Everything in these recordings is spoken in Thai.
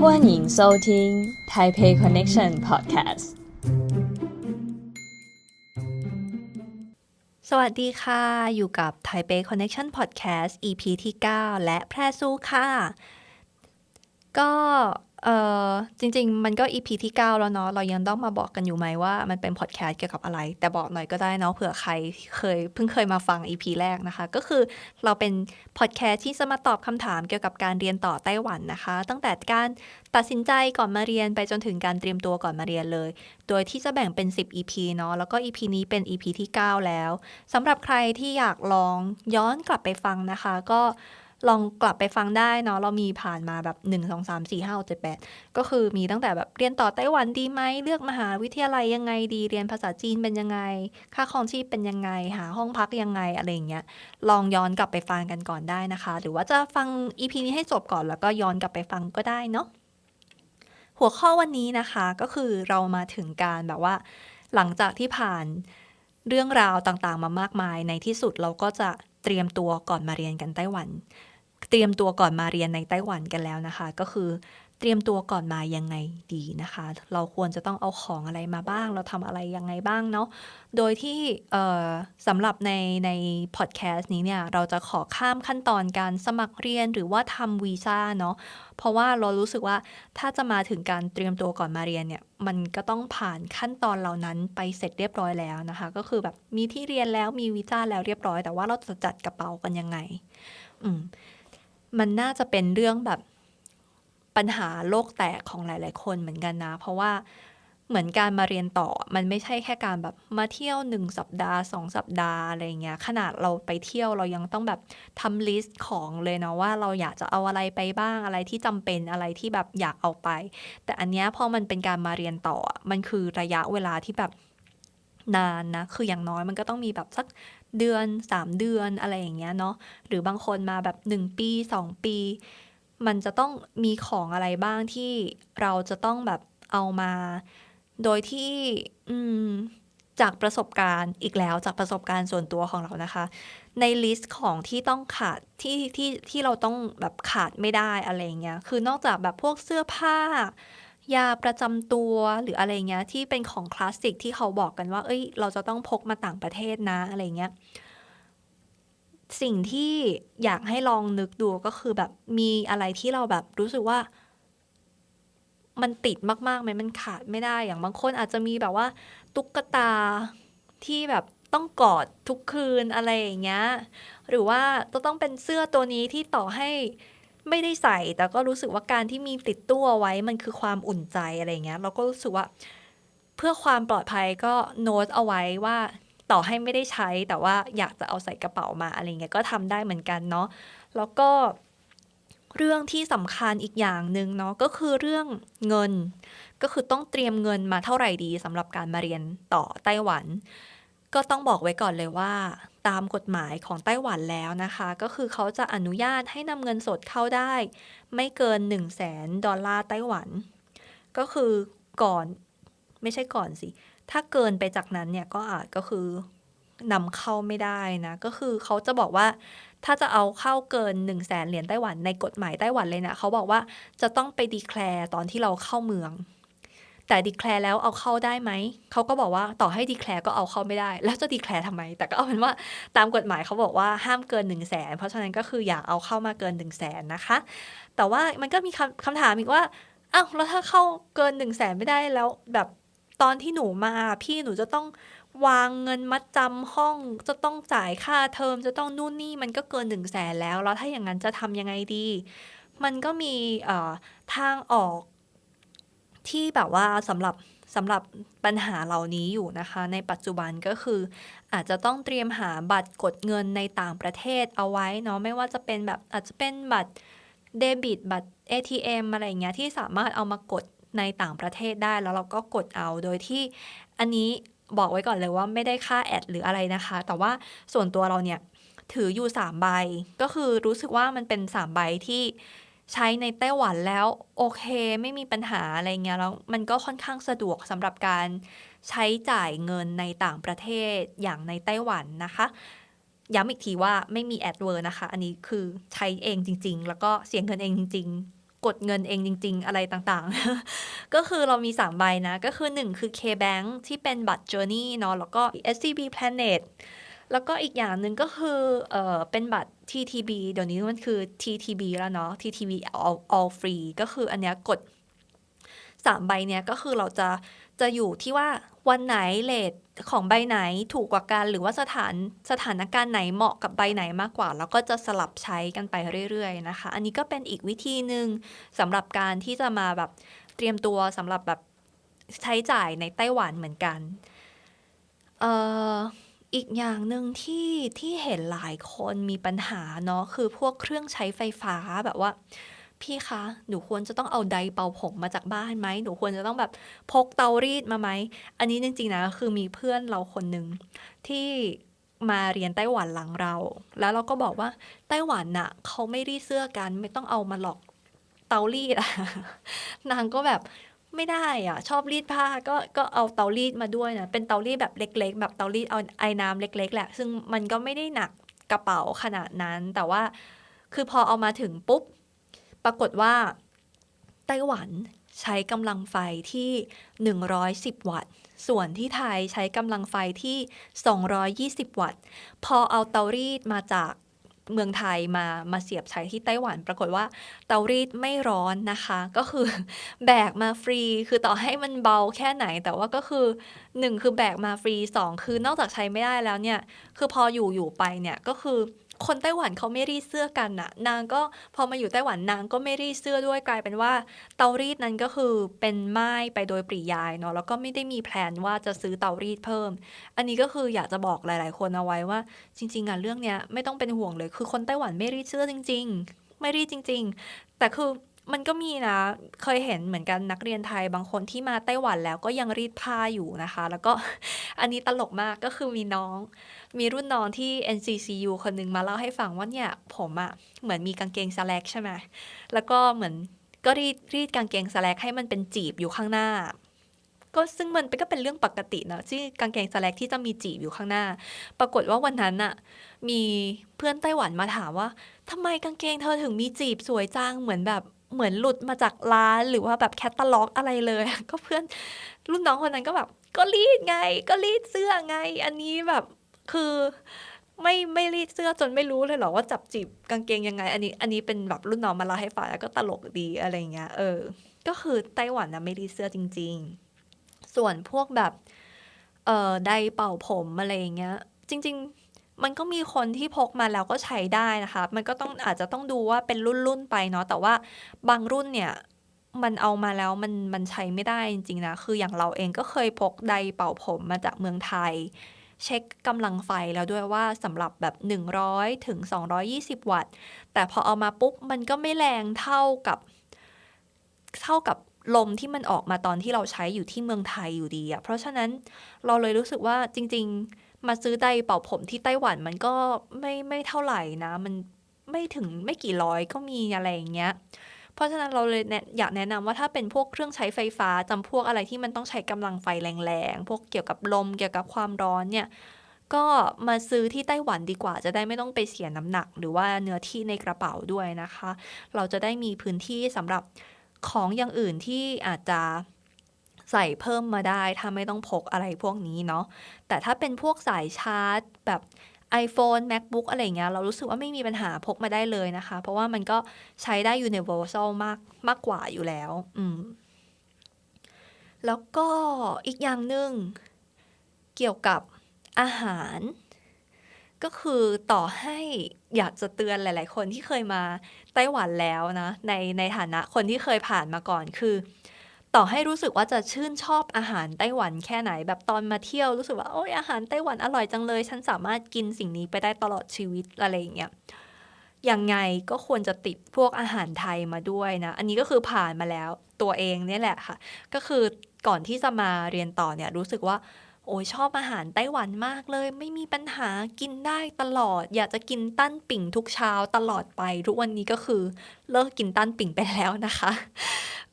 欢迎收听 Taipei Connection Podcast。 สวัสดีค่ะ อยู่กับ Taipei Connection Podcast EP ที่ 9 และแพรสู้ค่ะ ก็ เออจริง ๆ มันก็ EP ที่ 9 แล้วเนาะเรายังต้องมาบอกกันอยู่ไหมว่ามันเป็นพอดแคสต์เกี่ยวกับอะไร แต่บอกหน่อยก็ได้เนาะเผื่อใครเคยเพิ่งเคยมาฟัง EP แรกนะคะ ก็คือเราเป็นพอดแคสต์ที่จะมาตอบคำถามเกี่ยวกับการเรียนต่อไต้หวันนะคะ ตั้งแต่การตัดสินใจก่อนมาเรียนไปจนถึงการเตรียมตัวก่อนมาเรียนเลย โดยที่จะแบ่งเป็น 10 EP เนาะแล้วก็ EP นี้เป็น EP ที่ 9 แล้วสำหรับใครที่อยากลองย้อนกลับไปฟังนะคะ ก็ ลองกลับไปฟังได้เนาะเรามีผ่านมาแบบ1 2 3 4 5 6 7 8 ก็คือมีตั้งแต่แบบเรียนต่อไต้หวันดีไหมเลือกมหาวิทยาลัยยังไงดี เรียนภาษาจีนเป็นยังไง ค่าครองชีพเป็นยังไง หาห้องพักยังไงอะไรอย่างเงี้ยลองย้อนกลับไปฟังกันก่อนได้นะคะ หรือว่าจะฟัง EP นี้ให้จบก่อนแล้วก็ย้อนกลับไปฟังก็ได้เนาะหัวข้อวันนี้นะคะก็คือเรามาถึงการแบบว่า หลังจากที่ผ่านเรื่องราวต่างๆมามากมายในที่สุดเราก็จะ เตรียมตัวก่อนมาเรียนกันไต้หวัน เตรียมตัวก่อนมาเรียนในไต้หวันกันแล้วนะคะ ก็คือ รียมตัวก่อนมายังไงดีนะคะ เราควรจะต้องเอาของอะไรมาบ้าง เราทำอะไรยังไงบ้างเนาะ โดยที่สำหรับในในพอดแคสต์นี้เนี่ย เราจะขอข้ามขั้นตอนการสมัครเรียนหรือว่าทำวีซ่าเนาะ เพราะว่าเรารู้สึกว่าถ้าจะมาถึงการเตรียมตัวก่อนมาเรียนเนี่ย มันก็ต้องผ่านขั้นตอนเหล่านั้นไปเสร็จเรียบร้อยแล้วนะคะ ก็คือแบบมีที่เรียนแล้วมีวีซ่าแล้วเรียบร้อย แต่ว่าเราจะจัดกระเป๋ากันยังไง อืมมันน่าจะเป็นเรื่องแบบ ปัญหาโลกแตกของหลาย ๆ คนเหมือนกันนะ เพราะว่าเหมือนการมาเรียนต่อมันไม่ใช่แค่การแบบมาเที่ยวหนึ่งสัปดาห์สองสัปดาห์อะไรเงี้ยขนาดเราไปเที่ยวเรายังต้องแบบทำลิสต์ของเลยเนาะว่าเราอยากจะเอาอะไรไปบ้างอะไรที่จำเป็นอะไรที่แบบอยากเอาไป แต่อันเนี้ยพอมันเป็นการมาเรียนต่อมันคือระยะเวลาที่แบบนานนะคืออย่างน้อยมันก็ต้องมีแบบสักเดือนสามเดือนอะไรอย่างเงี้ยเนาะหรือบางคนมาแบบหนึ่งปีสองปี มันจะต้องมีของอะไรบ้างที่เราจะต้องแบบเอามา โดยที่อืมจากประสบการณ์อีกแล้วจากประสบการณ์ส่วนตัวของเรานะคะ ในลิสต์ของที่ต้องขาดที่ที่ที่เราต้องแบบขาดไม่ได้อะไรเงี้ยคือนอกจากแบบพวกเสื้อผ้ายาประจำตัวหรืออะไรเงี้ยที่เป็นของคลาสสิกที่เขาบอกกันว่า เอ้ย เราจะต้องพกมาต่างประเทศนะอะไรเงี้ย สิ่งที่อยากให้ลองนึกดูก็คือแบบมีอะไรที่เราแบบรู้สึกว่า มันติดมากๆไหมมันขาดไม่ได้อย่างบางคนอาจจะมีแบบว่าตุ๊กตาที่แบบต้องกอดทุกคืนอะไรอย่างเงี้ย หรือว่าจะต้องเป็นเสื้อตัวนี้ที่ต่อให้ไม่ได้ใส่ แต่ก็รู้สึกว่าการที่มีติดตัวไว้มันคือความอุ่นใจอะไรอย่างเงี้ย เราก็รู้สึกว่า เพื่อความปลอดภัยก็โน้ตเอาไว้ว่า ต่อให้ไม่ได้ใช้แต่ว่าอยากจะเอาใส่กระเป๋ามาอะไรเงี้ยก็ทำได้เหมือนกันเนาะแล้วก็เรื่องที่สำคัญอีกอย่างหนึ่งเนาะก็คือเรื่องเงิน ก็คือต้องเตรียมเงินมาเท่าไหร่ดีสำหรับการมาเรียนต่อไต้หวัน ก็ต้องบอกไว้ก่อนเลยว่า ตามกฎหมายของไต้หวันแล้วนะคะ ก็คือเขาจะอนุญาตให้นำเงินสดเข้าได้ ไม่เกิน 1 0 0 0 0แสนดอลลาร์ไต้หวัน ก็คือก่อนไม่ใช่ก่อนสิ ถ้าเกินไปจากนั้นเนี่ยก็อาจก็คือนำเข้าไม่ได้นะ ก็คือเขาจะบอกว่าถ้าจะเอาเข้าเกิน1 0 0 0 0แสนเหรียญไต้หวันในกฎหมายไต้หวันเลยนะเขาบอกว่าจะต้องไปดีแคลร์ตอนที่เราเข้าเมือง แต่ดีแคลร์แล้วเอาเข้าได้ไหมเขาก็บอกว่าต่อให้ดีแคลร์ก็เอาเข้าไม่ได้ แล้วจะดีแคลร์ทำไม แต่ก็เอาเป็นว่าตามกฎหมายเขาบอกว่าห้ามเกิน1 0 0 0 0แสนเพราะฉะนั้นก็คืออย่าเอาเข้ามาเกิน1 0 0 0 0แสนนะคะ แต่ว่ามันก็มีคำคำถามอีกว่าอ้าวแล้วถ้าเข้าเกิน1 0 0 0 0แสนไม่ได้แล้วแบบ ตอนที่หนูมาพี่หนูจะต้องวางเงินมัดจำห้องจะต้องจ่ายค่าเทอมจะต้องนู่นนี่มันก็เกิน1 0 0 0 0แสนแล้ว แล้วถ้าอย่างนั้นจะทำยังไงดี มันก็มีทางออกที่แบบว่าสำหรับสำหรับปัญหาเหล่านี้อยู่นะคะ ในปัจจุบันก็คือ อาจจะต้องเตรียมหาบัตรกดเงินในต่างประเทศเอาไว้เนาะไม่ว่าจะเป็นแบบอาจจะเป็นบัตรเดบิตบัตร ATM อะไรอย่างเงี้ยที่สามารถเอามากด ในต่างประเทศได้แล้วเราก็กดเอาโดยที่อันนี้บอกไว้ก่อนเลยว่าไม่ได้ค่าแอดหรืออะไรนะคะ แต่ว่าส่วนตัวเราเนี่ยถืออยู่ 3 ใบ ก็คือรู้สึกว่ามันเป็น 3 ใบที่ใช้ในไต้หวันแล้วโอเคไม่มีปัญหาอะไรเงี้ยแล้วมันก็ค่อนข้างสะดวกสำหรับการใช้จ่ายเงินในต่างประเทศอย่างในไต้หวันนะคะ ย้ำอีกทีว่าไม่มีแอดเวอร์นะคะ อันนี้คือใช้เองจริง ๆ แล้วก็เสียเงินเองจริง ๆ กดเงินเองจริง ๆ อะไรต่างๆ ก็คือเรามี 3 ใบนะ ก็คือ 1 คือ K-Bank ที่เป็นบัตร Journey เนาะแล้วก็ SCB Planet แล้วก็อีกอย่างหนึ่งก็คือเออเป็นบัตร TTB เดี๋ยวนี้มันคือ TTB แล้วเนาะ TTB all, all free ก็คืออันเนี้ยกด 3 ใบเนี้ยก็คือเราจะ จะอยู่ที่ว่าวันไหนเลทของใบไหนถูกกว่ากันหรือว่าสถานสถานการณ์ไหนเหมาะกับใบไหนมากกว่า แล้วก็จะสลับใช้กันไปเรื่อยๆนะคะ อันนี้ก็เป็นอีกวิธีหนึ่งสำหรับการที่จะมาแบบเตรียมตัวสำหรับแบบใช้จ่ายในไต้หวันเหมือนกันเอ่ออีกอย่างหนึ่งที่ที่เห็นหลายคนมีปัญหาเนาะคือพวกเครื่องใช้ไฟฟ้าแบบว่า พี่คะ หนูควรจะต้องเอาไดเป่าผมมาจากบ้านไหม หนูควรจะต้องแบบพกเตารีดมาไหม อันนี้จริงๆนะ คือมีเพื่อนเราคนหนึ่งที่มาเรียนไต้หวันหลังเรา แล้วเราก็บอกว่าไต้หวันน่ะเขาไม่รีดเสื้อกัน ไม่ต้องเอามาหลอกเตารีดอะนางก็แบบไม่ได้อะชอบรีดผ้าก็ก็เอาเตารีดมาด้วยนะเป็นเตารีดแบบเล็ก ๆ แบบเตารีดเอาไอ้น้ำเล็ก ๆ แหละ ซึ่งมันก็ไม่ได้หนักกระเป๋าขนาดนั้น แต่ว่าคือพอเอามาถึงปุ๊บ ปรากฏว่าไต้หวันใช้กำลังไฟที่ 110 วัตต์ ส่วนที่ไทยใช้กำลังไฟที่ 220 วัตต์ พอเอาเตารีดมาจากเมืองไทยมามาเสียบใช้ที่ไต้หวัน ปรากฏว่าเตารีดไม่ร้อนนะคะ ก็คือแบกมาฟรี คือต่อให้มันเบาแค่ไหน แต่ว่าก็คือหนึ่งคือแบกมาฟรีสองคือนอกจากใช้ไม่ได้แล้วเนี่ย คือพออยู่อยู่ไปเนี่ยก็คือ คนไต้หวันเขาไม่รีดเสื้อกันน่ะ นางก็พอมาอยู่ไต้หวันนางก็ไม่รีดเสื้อด้วยกลายเป็นว่า เตารีดนั้นก็คือเป็นไม้ไปโดยปริยายเนาะแล้วก็ไม่ได้มีแผนว่าจะซื้อเตารีดเพิ่ม อันนี้ก็คืออยากจะบอกหลาย ๆ คนเอาไว้ว่า จริง ๆอะเรื่องเนี้ยไม่ต้องเป็นห่วงเลย คือคนไต้หวันไม่รีดเสื้อจริง ๆ ไม่รีดจริง ๆ แต่คือ มันก็มีนะ เคยเห็นเหมือนกันนักเรียนไทยบางคนที่มาไต้หวันแล้วก็ยังรีดผ้าอยู่นะคะ แล้วก็อันนี้ตลกมากก็คือมีน้อง มีรุ่นน้องที่ NCCU คนหนึ่งมาเล่าให้ฟังว่าเนี่ย ผมอะเหมือนมีกางเกงสแลกใช่ไหมแล้วก็เหมือนก็รีดรีดกางเกงสแลกให้มันเป็นจีบอยู่ข้างหน้า ก็ซึ่งมันก็เป็นเรื่องปกติเนะที่กางเกงสแลกที่จะมีจีบอยู่ข้างหน้า ปรากฏว่าวันนั้นอะมีเพื่อนไต้หวันมาถามว่าทำไมกางเกงเธอถึงมีจีบสวยจังเหมือนแบบ เหมือนหลุดมาจากร้านหรือว่าแบบแคตตาล็อกอะไรเลย ก็เพื่อนรุ่นน้องคนนั้นก็แบบ ก็รีดไง ก็รีดเสื้อไง อันนี้แบบคือไม่ไม่รีดเสื้อจนไม่รู้เลยเหรอว่าจับจีบกางเกงยังไง อันนี้ อันนี้เป็นแบบรุ่นน้องมาเล่าให้ฟังแล้วก็ตลกดีอะไรเงี้ยเออ ก็คือไต้หวันนะไม่รีดเสื้อจริง ๆ ส่วนพวกแบบเอ่อไดเป่าผมอะไรเงี้ย จริง ๆ มันก็มีคนที่พกมาแล้วก็ใช้ได้นะคะ มันก็ต้องอาจจะต้องดูว่าเป็นรุ่นๆไปเนาะแต่ว่าบางรุ่นเนี่ยมันเอามาแล้วมันมันใช้ไม่ได้จริงๆนะคืออย่างเราเองก็เคยพกไดเป่าผมมาจากเมืองไทย เช็คกำลังไฟแล้วด้วยว่าสำหรับแบบ 100ถึง220 วัตต์ แต่พอเอามาปุ๊บมันก็ไม่แรงเท่ากับ เท่ากับลมที่มันออกมาตอนที่เราใช้อยู่ที่เมืองไทยอยู่ดีอะเพราะฉะนั้นเราเลยรู้สึกว่าจริง ๆ มาซื้อไดร์เป่าผมที่ไต้หวันมันก็ไม่ไม่เท่าไหร่นะ มันไม่ถึงไม่กี่ร้อยก็มีอะไรอย่างเงี้ย เพราะฉะนั้นเราเลยอยากแนะนำว่าถ้าเป็นพวกเครื่องใช้ไฟฟ้าจำพวกอะไรที่มันต้องใช้กำลังไฟแรงๆ พวกเกี่ยวกับลมเกี่ยวกับความร้อนเนี่ยก็มาซื้อที่ไต้หวันดีกว่าจะได้ไม่ต้องไปเสียน้ำหนัก หรือว่าเนื้อที่ในกระเป๋าด้วยนะคะ เราจะได้มีพื้นที่สำหรับของอย่างอื่นที่อาจจะ ใส่เพิ่มมาได้ถ้าไม่ต้องพกอะไรพวกนี้เนาะแต่ถ้าเป็นพวกสายชาร์จแบบ iPhone MacBook อะไรเงี้ยเรารู้สึกว่าไม่มีปัญหาพกมาได้เลยนะคะ เพราะว่ามันก็ใช้ได้ universal มากมากกว่าอยู่แล้ว อืม แล้วก็อีกอย่างหนึ่งเกี่ยวกับอาหาร ก็คือต่อให้อยากจะเตือนหลาย ๆ คนที่เคยมาไต้หวันแล้วนะ ในในฐานะคนที่เคยผ่านมาก่อนคือ ต่อให้รู้สึกว่าจะชื่นชอบอาหารไต้หวันแค่ไหน แบบตอนมาเที่ยวรู้สึกว่าโอ้ยอาหารไต้หวันอร่อยจังเลย ฉันสามารถกินสิ่งนี้ไปได้ตลอดชีวิตอะไรอย่างเงี้ยยังไงก็ควรจะติดพวกอาหารไทยมาด้วยนะ อันนี้ก็คือผ่านมาแล้วตัวเองเนี่ยแหละค่ะ ก็คือก่อนที่จะมาเรียนต่อเนี่ยรู้สึกว่า โอ้ยชอบอาหารไต้หวันมากเลย ไม่มีปัญหากินได้ตลอด อยากจะกินตั้นปิ่งทุกเช้าตลอดไป ทุกวันนี้ก็คือเลิกกินตั้นปิ่งไปแล้วนะคะ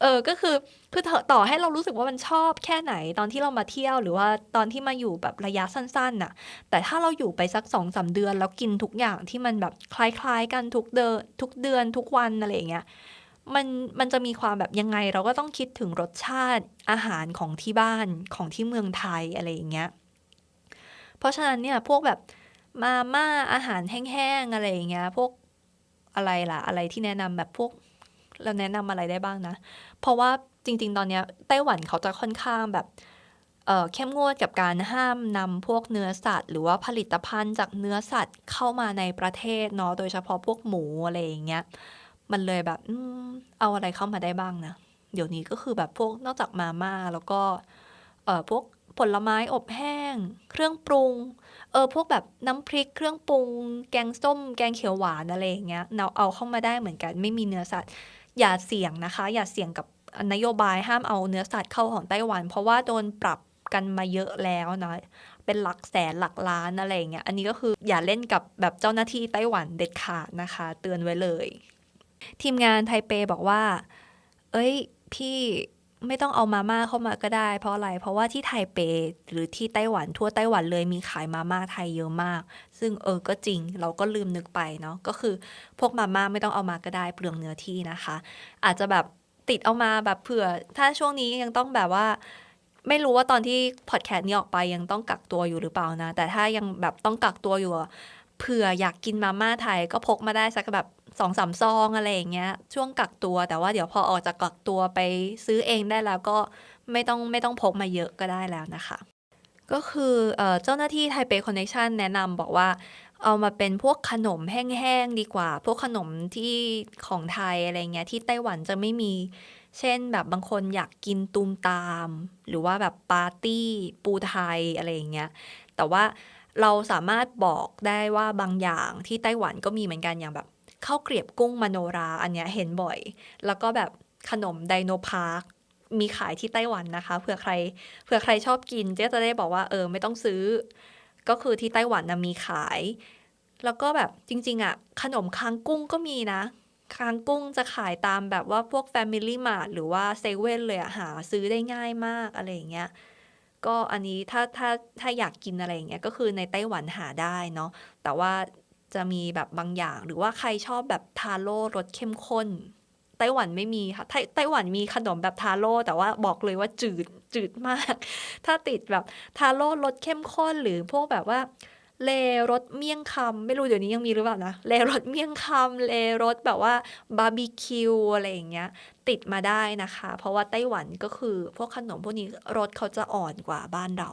เออก็คือคือต่อให้เรารู้สึกว่ามันชอบแค่ไหนตอนที่เรามาเที่ยวหรือว่าตอนที่มาอยู่แบบระยะสั้นๆน่ะ แต่ถ้าเราอยู่ไปสักสองสาเดือน แล้วกินทุกอย่างที่มันแบบคล้ายๆกันทุกเดือนทุกเดือนทุกวันอะไรอย่างเงี้ย มันมันจะมีความแบบยังไง เราก็ต้องคิดถึงรสชาติอาหารของที่บ้านของที่เมืองไทยอะไรอย่างเงี้ย เพราะฉะนั้นเนี่ยพวกแบบมาม่าอาหารแห้งๆอะไรอย่างเงี้ยพวกอะไรล่ะ อะไรที่แนะนำแบบพวกเราแนะนำอะไรได้บ้างนะ เพราะว่าจริง ๆ ตอนเนี้ยไต้หวันเขาจะค่อนข้างแบบเอ่อเข้มงวดกับการห้ามนำพวกเนื้อสัตว์ หรือว่าผลิตภัณฑ์จากเนื้อสัตว์เข้ามาในประเทศเนาะโดยเฉพาะพวกหมูอะไรอย่างเงี้ย มันเลยแบบอเอาอะไรเข้ามาได้บ้างนะ เดี๋ยวนี้ก็คือแบบพวกนอกจากมาม่าแล้วก็เอ่อพวกผลไม้อบแห้ง เครื่องปรุง เออพวกแบบน้ำพริก เครื่องปรุง แกงส้ม แกงเขียวหวานอะไรอย่างเงี้ยเราเอาเข้ามาได้เหมือนกัน ไม่มีเนื้อสัตว์ อย่าเสี่ยงนะคะ อย่าเสี่ยงกับนโยบายห้ามเอาเนื้อสัตว์เข้าของไต้หวัน เพราะว่าโดนปรับกันมาเยอะแล้วนะเป็นหลักแสนหลักล้านอะไรอย่างเงี้ย อันนี้ก็คืออย่าเล่นกับแบบเจ้าหน้าที่ไต้หวันเด็ดขาดนะคะ เตือนไว้เลย ทีมงานไทเปบอกว่า เอ้ย พี่ไม่ต้องเอามาม่าเข้ามาก็ได้ เพราะอะไร เพราะว่าที่ไทเปหรือที่ไต้หวันทั่วไต้หวันเลยมีขายมาม่าไทยเยอะมาก ซึ่งเออก็จริง เราก็ลืมนึกไปเนาะก็คือพวกมาม่าไม่ต้องเอามาก็ได้เปลืองเนื้อที่นะคะ อาจจะแบบติดเอามาแบบเผื่อ ถ้าช่วงนี้ยังต้องแบบว่า ไม่รู้ว่าตอนที่พอดแคสต์นี้ออกไปยังต้องกักตัวอยู่หรือเปล่านะ แต่ถ้ายังแบบต้องกักตัวอยู่ เผื่ออยากกินมาม่าไทยก็พกมาได้สักแบบสองสามซองอะไรอย่างเงี้ย ช่วงกักตัว แต่ว่าเดี๋ยวพอออกจากกักตัวไปซื้อเองได้แล้วก็ไม่ต้องไม่ต้องพกมาเยอะก็ได้แล้วนะคะ ก็คือเอเจ้าหน้าที่ไทเปคอนเนคชันแนะนำบอกว่าเอามาเป็นพวกขนมแห้งๆดีกว่า พวกขนมที่ของไทยอะไรเงี้ยที่ไต้หวันจะไม่มี เช่นแบบบางคนอยากกินตูมตาม หรือว่าแบบปาร์ตี้ปูไทยอะไรอย่างเงี้ย แต่ว่า เราสามารถบอกได้ว่าบางอย่างที่ไต้หวันก็มีเหมือนกันอย่างแบบข้าวเกรียบกุ้งมโนราอันเนี้ยเห็นบ่อย แล้วก็แบบขนมไดโนพาร์คมีขายที่ไต้หวันนะคะเผื่อใครเผื่อใครชอบกินเจ๊จะได้บอกว่าเออไม่ต้องซื้อ ก็คือที่ไต้หวันนะมีขาย แล้วก็แบบจริง ๆอะขนมค้างกุ้งก็มีนะค้างกุ้งจะขายตามแบบว่าพวก Family Mart หรือว่าเซเว่นเลยอะหาซื้อได้ง่ายมากอะไรอย่างเงี้ย ก็อันนี้ถ้าถ้าถ้าอยากกินอะไรอย่างเงี้ยก็คือในไต้หวันหาได้เนาะแต่ว่าจะมีแบบบางอย่าง หรือว่าใครชอบแบบทาโร่รสเข้มข้นไต้หวันไม่มีค่ะไต้ไต้หวันมีขนมแบบทาโร่แต่ว่าบอกเลยว่าจืดจืดมาก ถ้าติดแบบทาโร่รสเข้มข้นหรือพวกแบบว่า เลรสเมี่ยงคำไม่รู้เดี๋ยวนี้ยังมีหรือเปล่านะเลรสเมี่ยงคำเลรสแบบว่าบาร์บีคิวอะไรอย่างเงี้ยติดมาได้นะคะ เพราะว่าไต้หวันก็คือพวกขนมพวกนี้รสเขาจะอ่อนกว่าบ้านเรา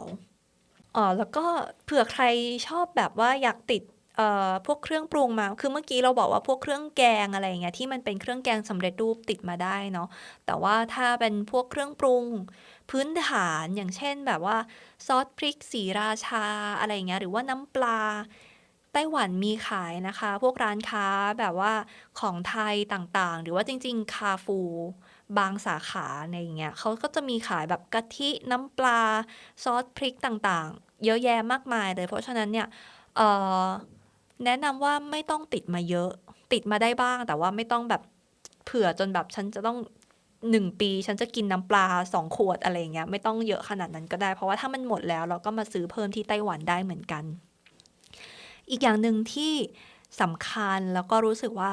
อ๋อแล้วก็เผื่อใครชอบแบบว่าอยากติด เอ่อพวกเครื่องปรุงมา คือเมื่อกี้เราบอกว่าพวกเครื่องแกงอะไรอย่างเงี้ยที่มันเป็นเครื่องแกงสำเร็จรูปติดมาได้เนาะ แต่ว่าถ้าเป็นพวกเครื่องปรุงพื้นฐานอย่างเช่นแบบว่าซอสพริกสีราชาอะไรอย่างเงี้ยหรือว่าน้ำปลาไต้หวันมีขายนะคะ พวกร้านค้าแบบว่าของไทยต่างๆ หรือว่าจริง ๆ คาฟูบางสาขาในอย่างเงี้ยเขาก็จะมีขายแบบกะทิน้ำปลา ซอสพริกต่างๆ เยอะแยะมากมายเลย เพราะฉะนั้นเนี่ยเอ่อ แนะนำว่าไม่ต้องติดมาเยอะ ติดมาได้บ้าง แต่ว่าไม่ต้องแบบเผื่อจนแบบฉันจะต้องหนึ่งปี ฉันจะกินน้ำปลาสองขวดอะไรเงี้ยไม่ต้องเยอะขนาดนั้นก็ได้ เพราะว่าถ้ามันหมดแล้วเราก็มาซื้อเพิ่มที่ไต้หวันได้เหมือนกัน อีกอย่างหนึ่งที่สำคัญแล้วก็รู้สึกว่า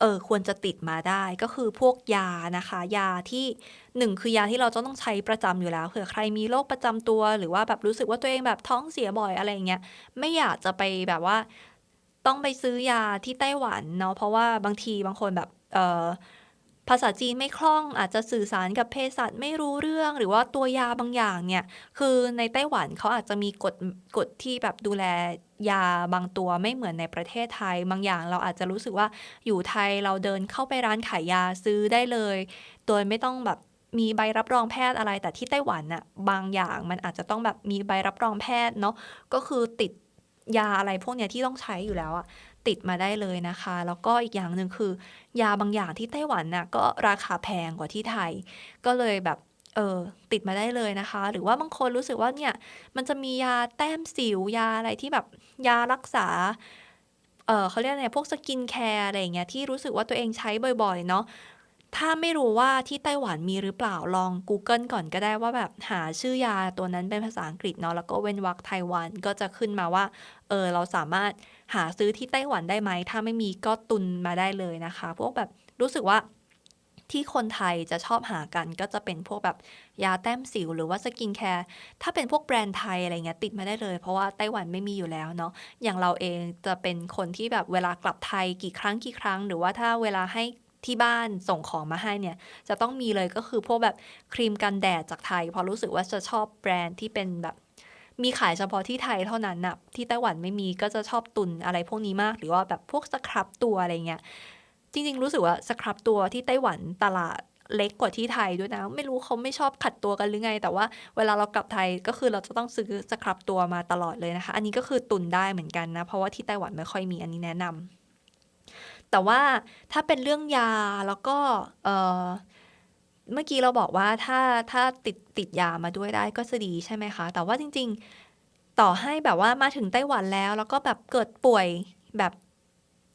เออควรจะติดมาได้ก็คือพวกยานะคะ ยาที่หนึ่งคือยาที่เราจะต้องใช้ประจำอยู่แล้วเผื่อใครมีโรคประจำตัว หรือว่าแบบรู้สึกว่าตัวเองแบบท้องเสียบ่อยอะไรเงี้ยไม่อยากจะไปแบบว่า ต้องไปซื้อยาที่ไต้หวันเนาะเพราะว่าบางทีบางคนแบบเออภาษาจีนไม่คล่องอาจจะสื่อสารกับเภสัชไม่รู้เรื่องหรือว่าตัวยาบางอย่างเนี่ย คือในไต้หวันเขาอาจจะมีกฎกฎที่แบบดูแลยาบางตัวไม่เหมือนในประเทศไทย บางอย่างเราอาจจะรู้สึกว่าอยู่ไทยเราเดินเข้าไปร้านขายยาซื้อได้เลย โดยไม่ต้องแบบมีใบรับรองแพทย์อะไรแต่ที่ไต้หวันน่ะบางอย่างมันอาจจะต้องแบบมีใบรับรองแพทย์เนาะก็คือติด ยาอะไรพวกเนี้ยที่ต้องใช้อยู่แล้วอะติดมาได้เลยนะคะ แล้วก็อีกอย่างหนึ่งคือ ยาบางอย่างที่ไต้หวันน่ะก็ราคาแพงกว่าที่ไทย ก็เลยแบบเออติดมาได้เลยนะคะ หรือว่าบางคนรู้สึกว่าเนี่ยมันจะมียาแต้มสิวยาอะไรที่แบบยารักษาเออเขาเรียกอะไรพวกสกินแคร์อะไรอย่างเงี้ยที่รู้สึกว่าตัวเองใช้บ่อยๆเนาะ ถ้าไม่รู้ว่าที่ไต้หวันมีหรือเปล่าลอง Google ก่อนก็ได้ว่าแบบหาชื่อยาตัวนั้นเป็นภาษาอังกฤษเนาะแล้วก็เว้นวรรคไต้หวันก็จะขึ้นมาว่าเออเราสามารถหาซื้อที่ไต้หวันได้ไหม ถ้าไม่มีก็ตุนมาได้เลยนะคะ พวกแบบรู้สึกว่าที่คนไทยจะชอบหากันก็จะเป็นพวกแบบยาแต้มสิวหรือว่าสกินแคร์ถ้าเป็นพวกแบรนด์ไทยอะไรเงี้ยติดมาได้เลย เพราะว่าไต้หวันไม่มีอยู่แล้วเนาะอย่างเราเองจะเป็นคนที่แบบเวลากลับไทยกี่ครั้งกี่ครั้ง หรือว่าถ้าเวลาให้ ที่บ้านส่งของมาให้เนี่ย จะต้องมีเลยก็คือพวกแบบครีมกันแดดจากไทย เพราะรู้สึกว่าจะชอบแบรนด์ที่เป็นแบบ มีขายเฉพาะที่ไทยเท่านั้นนะที่ไต้หวันไม่มีก็จะชอบตุนอะไรพวกนี้มาก หรือว่าแบบพวกสครับตัวอะไรเงี้ยจริง ๆ รู้สึกว่าสครับตัวที่ไต้หวันตลาดเล็กกว่าที่ไทยด้วยนะ ไม่รู้เขาไม่ชอบขัดตัวกันหรือไง แต่ว่าเวลาเรากลับไทยก็คือเราจะต้องซื้อสครับตัวมาตลอดเลยนะคะ อันนี้ก็คือตุนได้เหมือนกันนะ เพราะว่าที่ไต้หวันไม่ค่อยมีอันนี้แนะนำ แต่ว่าถ้าเป็นเรื่องยาแล้วก็เเมื่อกี้เราบอกว่าถ้าถ้าติดติดยามาด้วยได้ก็จะดีใช่ไหมคะ แต่ว่าจริง ๆ ต่อให้แบบว่ามาถึงไต้หวันแล้ว แล้วก็แบบเกิดป่วยแบบ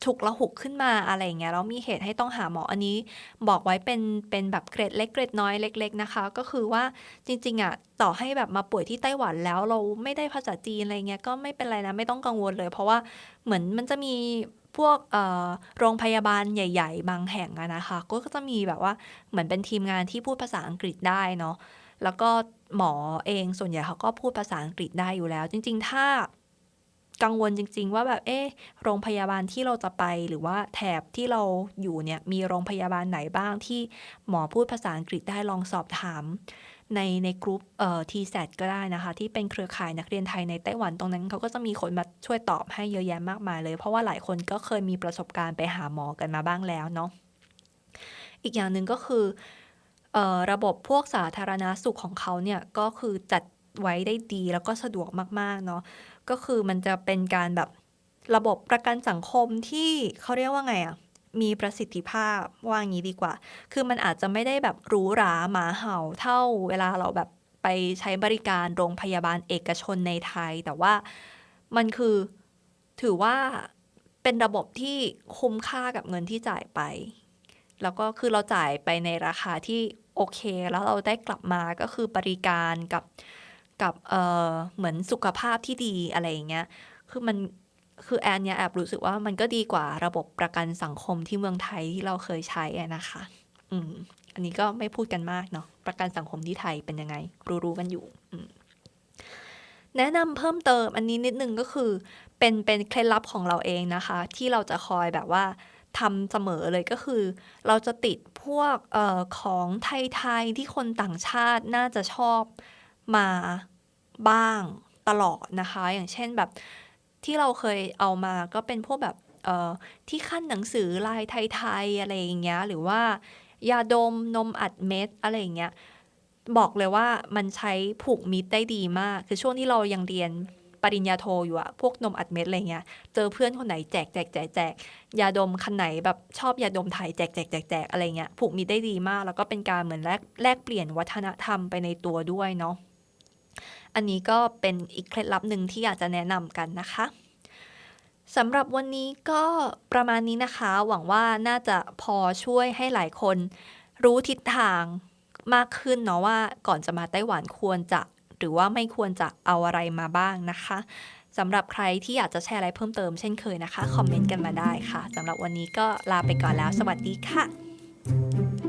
ฉุกละหุกขึ้นมาอะไรอย่างเงี้ยแล้วมีเหตุให้ต้องหาหมออันนี้ บอกไว้เป็นเป็นแบบเกรดเล็กเกรดน้อยเล็ก ๆ นะคะ ก็คือว่าจริง ๆอะต่อให้แบบมาป่วยที่ไต้หวันแล้วเราไม่ได้ภาษาจีนอะไรเงี้ยก็ไม่เป็นไรนะไม่ต้องกังวลเลย เพราะว่าเหมือนมันจะมี พวกโรงพยาบาลใหญ่ ๆ บางแห่งนะคะ ก็จะมีแบบว่าเหมือนเป็นทีมงานที่พูดภาษาอังกฤษได้เนาะแล้วก็หมอเองส่วนใหญ่เขาก็พูดภาษาอังกฤษได้อยู่แล้ว จริง ๆ ถ้า กังวลจริง ๆ ว่าแบบเอ๊ะโรงพยาบาลที่เราจะไปหรือว่าแถบที่เราอยู่เนี่ยมีโรงพยาบาลไหนบ้างที่หมอพูดภาษาอังกฤษได้ลองสอบถาม ในในกลุ่มเอ่อทีแซก็ได้นะคะ ที่เป็นเครือข่ายนักเรียนไทยในไต้หวันตรงนั้นเขาก็จะมีคนมาช่วยตอบให้เยอะแยะมากมายเลย เพราะว่าหลายคนก็เคยมีประสบการณ์ไปหาหมอกันมาบ้างแล้วเนาะอีกอย่างหนึ่งก็คือออระบบพวกสาธารณาสุขของเขาเนี่ยก็คือจัดไว้ได้ดีแล้วก็สะดวกมากๆเนาะ ก็คือมันจะเป็นการแบบระบบประกันสังคมที่เขาเรียกว่าไงอะมีประสิทธิภาพว่างี้ดีกว่า คือมันอาจจะไม่ได้แบบหรูหราหมาเห่าเท่าเวลาเราแบบไปใช้บริการโรงพยาบาลเอกชนในไทย แต่ว่ามันคือถือว่าเป็นระบบที่คุ้มค่ากับเงินที่จ่ายไป แล้วก็คือเราจ่ายไปในราคาที่โอเค แล้วเราได้กลับมาก็คือบริการกับ กับเออเหมือนสุขภาพที่ดีอะไรอย่างเงี้ยคือมันคือแอนเนี่ยแอบรู้สึกว่ามันก็ดีกว่าระบบประกันสังคมที่เมืองไทยที่เราเคยใช้นะคะ อืม อันนี้ก็ไม่พูดกันมากเนาะประกันสังคมที่ไทยเป็นยังไง รู้ๆกันอยู่แนะนำเพิ่มเติมอันนี้นิดนึงก็คือ เป็นเป็นเคล็ดลับของเราเองนะคะ ที่เราจะคอยแบบว่าทำเสมอเลยก็คือ เราจะติดพวกออของไทยๆที่คนต่างชาติน่าจะชอบ มาบ้างตลอดนะคะ อย่างเช่นแบบที่เราเคยเอามาก็เป็นพวกแบบเอ่อที่ขั้นหนังสือลายไทยๆอะไรอย่างเงี้ยหรือว่ายาดมนมอัดเม็ดอะไรอย่างเงี้ยบอกเลยว่ามันใช้ผูกมิตรได้ดีมาก คือช่วงที่เรายังเรียนปริญญาโทอยู่อะพวกนมอัดเม็ดอะไรเงี้ยเจอเพื่อนคนไหนแจกแจกแจกแจกยาดมคันไหนแบบชอบยาดมไทยแจกแจกแจกแจกอะไรเงี้ยผูกมิตรได้ดีมาก แล้วก็เป็นการเหมือนแลกแลกเปลี่ยนวัฒนธรรมไปในตัวด้วยเนาะ อันนี้ก็เป็นอีกเคล็ดลับหนึ่งที่อยากจะแนะนำกันนะคะสำหรับวันนี้ก็ประมาณนี้นะคะ หวังว่าน่าจะพอช่วยให้หลายคนรู้ทิศทางมากขึ้นเนาะว่าก่อนจะมาไต้หวันควรจะ หรือว่าไม่ควรจะเอาอะไรมาบ้างนะคะสำหรับใครที่อยากจะแชร์อะไรเพิ่มเติมเช่นเคยนะคะ คอมเมนต์กันมาได้ค่ะสำหรับวันนี้ก็ลาไปก่อนแล้ว สวัสดีค่ะ